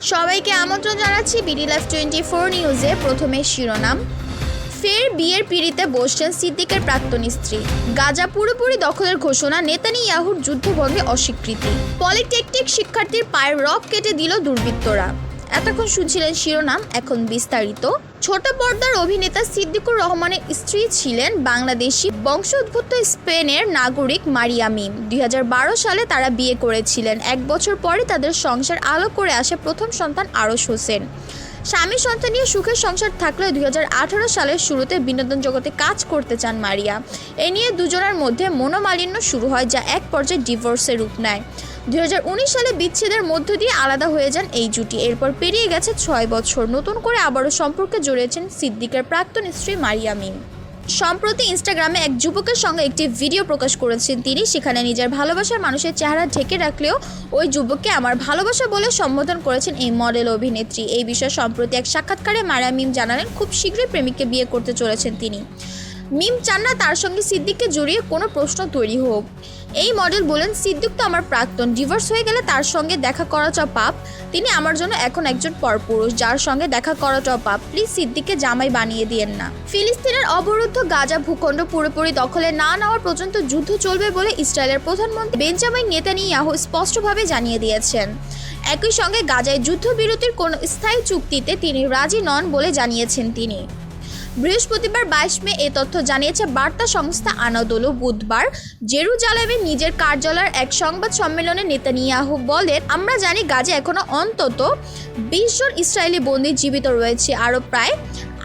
সবাইকে আমন্ত্রণ জানাচ্ছি বিডি লাইফ টোয়েন্টি ফোর নিউজে। প্রথমে শিরোনাম। ফের বিয়ের পিড়িতে বসছেন সিদ্দিকের প্রাক্তন স্ত্রী। গাজা পুরোপুরি দখলের ঘোষণা নেতানি ইয়াহুর যুদ্ধবন্ধে অস্বীকৃতি। পলিটেকনিক শিক্ষার্থীর পায়ের রক কেটে দিল দুর্বৃত্তরা। এতক্ষণ শুনছিলেন শিরোনাম, এখন বিস্তারিত। ছোট পর্দার অভিনেতা সিদ্দিকুর রহমানের স্ত্রী ছিলেন বাংলাদেশি বংশোদ্ভূত স্পেনের নাগরিক মারিয়া মিম দুই হাজার বারো সালে তারা বিয়ে করেছিলেন। এক বছর পরে তাদের সংসার আলো করে আসে প্রথম সন্তান আরশ হোসেন। স্বামী সন্তান নিয়ে সুখের সংসার থাকলেও দুই হাজার আঠারো সালের শুরুতে বিনোদন জগতে কাজ করতে চান মারিয়া। এ নিয়ে দুজনের মধ্যে মনোমালিন্য শুরু হয় যা এক পর্যায়ে ডিভোর্সের রূপ নেয়। দুই হাজার উনিশ সালে বিচ্ছেদের মধ্য দিয়ে আলাদা হয়ে যান এই জুটি। এরপর পেরিয়ে গেছে ছয় বছর। নতুন করে আবারও সম্পর্কে জড়িয়েছেন সিদ্দিকের প্রাক্তন স্ত্রী মারিয়া মিম। সম্প্রতি ইনস্টাগ্রামে এক যুবকের সঙ্গে একটি ভিডিও প্রকাশ করেছেন তিনি। সেখানে নিজের ভালোবাসার মানুষের চেহারা ঢেকে রাখলেও ওই যুবককে আমার ভালোবাসা বলে সম্বোধন করেছেন এই মডেল অভিনেত্রী। এই বিষয়ে সম্প্রতি এক সাক্ষাৎকারে মারিয়া মিম জানালেন, খুব শীঘ্রই প্রেমিককে বিয়ে করতে চলেছেন তিনি। মিম চান না তার সঙ্গে সিদ্দিককে জড়িয়ে কোনো প্রশ্ন তৈরি হোক। এই মডেল বলেন, সিদ্দিক তো আমার প্রাক্তন। ডিভোর্স হয়ে গেলে তার সঙ্গে দেখা করাটাও পাপ। তিনি আমার জন্য এখন একজন পরপুরুষ, যার সঙ্গে দেখা করাটাও পাপ। প্লিজ সিদ্দিককে জামাই বানিয়ে দিয়েন না। ফিলিস্তিনের অবরুদ্ধ গাজা ভূখণ্ড পুরোপুরি দখলে না নেওয়ার পর্যন্ত যুদ্ধ চলবে বলে ইসরায়েলের প্রধানমন্ত্রী বেঞ্জামিন নেতানিয়াহু স্পষ্টভাবে জানিয়ে দিয়েছেন। একই সঙ্গে গাজায় যুদ্ধবিরতির কোনো স্থায়ী চুক্তিতে তিনি রাজি নন বলে জানিয়েছেন তিনি। বৃহস্পতিবার বাইশ মে এ তথ্য জানিয়েছে বার্তা সংস্থা আনাদোলো বুধবার। জেরুজালেমে নিজের কার্যালয়ের এক সংবাদ সম্মেলনে নেতানিয়াহু বলেন, আমরা জানি গাজে এখনও অন্তত বিশ জন ইসরায়েলি বন্দী জীবিত রয়েছে, আরও প্রায়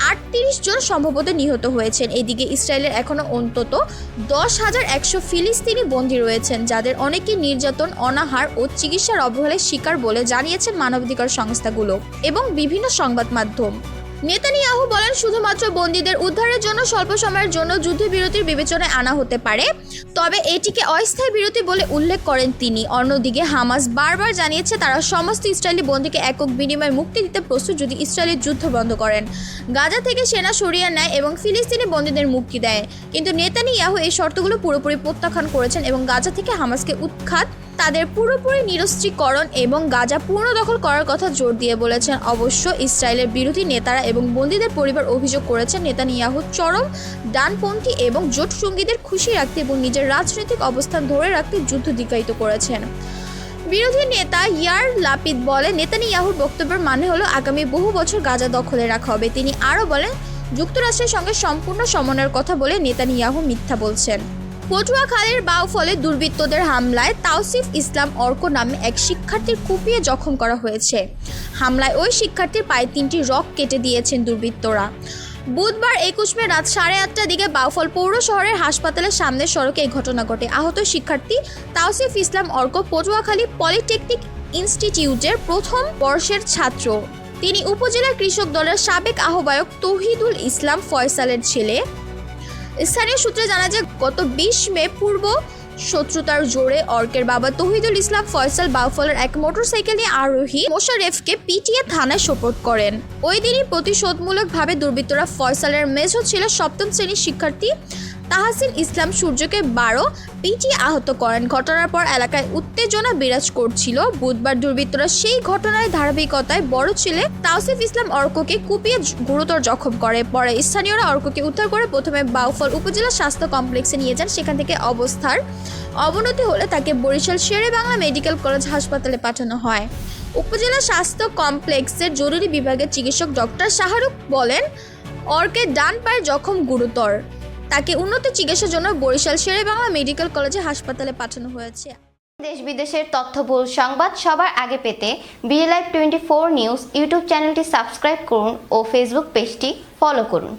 আটত্রিশ জন সম্ভবত নিহত হয়েছেন। এদিকে ইসরায়েলের এখনও অন্তত দশ হাজার একশো ফিলিস্তিনি বন্দী রয়েছেন, যাদের অনেকেই নির্যাতন, অনাহার ও চিকিৎসার অবহেলার শিকার বলে জানিয়েছেন মানবাধিকার সংস্থাগুলো এবং বিভিন্ন সংবাদ মাধ্যম। নেতানিয়াহু বলেন, শুধুমাত্র বন্দীদের উদ্ধারের জন্য, স্বল্প সময়ের জন্য যুদ্ধবিরতির বিবেচনায় আনা হতে পারে। তবে এটিকে অস্থায়ী বিরতি বলে উল্লেখ করেন তিনি। অন্যদিকে হামাস বারবার জানিয়েছে, তারা সমস্ত ইসরায়েলি বন্দীকে একক বিনিময়ে মুক্তি দিতে প্রস্তুত যদি ইসরায়েলের যুদ্ধ বন্ধ করেন। গাজা থেকে সেনা সরিয়ে নেয় এবং ফিলিস্তিনি বন্দীদের মুক্তি দেয়। কিন্তু নেতানিয়াহু এই শর্তগুলো পুরোপুরি প্রত্যাখ্যান করেছেন এবং গাজা থেকে হামাসকে উৎখাত তাদের পুরোপুরি নিরস্ত্রীকরণ এবং গাজা পূর্ণ দখল করার কথা জোর দিয়ে বলেছেন। অবশ্য ইসরায়েলের বিরোধী নেতারা এবং বন্দীদের পরিবার অভিযোগ করেছেন, নেতানিয়াহু চরম ডানপন্থী এবং জোট সঙ্গীদের খুশি রাখতে এবং নিজের রাজনৈতিক অবস্থান ধরে রাখতে যুদ্ধ দীর্ঘায়িত করেছেন। বিরোধী নেতা ইয়ার লাপিদ বলে নেতানিয়াহুর বক্তব্যের মানে হলো, আগামী বহু বছর গাজা দখলে রাখা হবে। তিনি আরও বলেন, যুক্তরাষ্ট্রের সঙ্গে সম্পূর্ণ সমন্বয়ের কথা বলে নেতানিয়াহু মিথ্যা বলছেন। পটুয়াখালীর বাউফলে দুর্বৃত্তদের হামলায় তাওসিফ ইসলাম অর্ক নামে এক শিক্ষার্থীর কুপিয়ে জখম করা হয়েছে। হামলায় ওই শিক্ষার্থীর পায়ে তিনটি রক কেটে দিয়েছেন দুর্বৃত্তরা। বুধবার একুশ মে রাত সাড়ে আটটার দিকে বাউফল পৌর শহরের হাসপাতালের সামনের সড়কে এই ঘটনা ঘটে। আহত শিক্ষার্থী তাওসিফ ইসলাম অর্ক পটুয়াখালী পলিটেকনিক ইনস্টিটিউটের প্রথম বর্ষের ছাত্র। তিনি উপজেলা কৃষক দলের সাবেক আহ্বায়ক তৌহিদুল ইসলাম ফয়সালের ছেলে। স্থানীয় সূত্রে জানা যায়, গত বিশ মে পূর্ব শত্রুতার জোরে অর্কের বাবা তহিদুল ইসলাম ফয়সাল বাউফলের এক মোটরসাইকেল নিয়ে আরোহী মোশারেফকে পিটিয়ে থানায় সোপর্দ করেন। ওই দিনই প্রতিশোধমূলকভাবে দুর্বৃত্তরা ফয়সালের মেজো ছিল সপ্তম শ্রেণির শিক্ষার্থী তাহাসিন ইসলাম সূর্যকে বারো পিটিয়ে আহত করেন। ঘটনার পর এলাকায় উত্তেজনা বিরাজ করছিল। বুধবার দুর্বৃত্তরা সেই ঘটনার ধারাবাহিকতায় বড় ছেলে তাওসিফ ইসলাম অর্ককে কুপিয়ে গুরুতর জখম করে। পরে স্থানীয়রা অর্ককে উদ্ধার করে প্রথমে বাউফল উপজেলা স্বাস্থ্য কমপ্লেক্সে নিয়ে যান। সেখান থেকে অবস্থার অবনতি হলে তাকে বরিশাল শেরে বাংলা মেডিকেল কলেজ হাসপাতালে পাঠানো হয়। উপজেলা স্বাস্থ্য কমপ্লেক্সের জরুরি বিভাগের চিকিৎসক ডক্টর শাহরুখ বলেন, অর্কের ডান পায়ের জখম গুরুতর। তাকে উন্নত চিকিৎসার জন্য বরিশাল শেরেবাংলা মেডিকেল কলেজে হাসপাতালে পাঠানো হয়েছে। দেশ বিদেশের তথ্যবহুল সংবাদ সবার আগে পেতে B Live twenty four news YouTube চ্যানেলটি সাবস্ক্রাইব করুন ও ফেসবুক পেজটি ফলো করুন।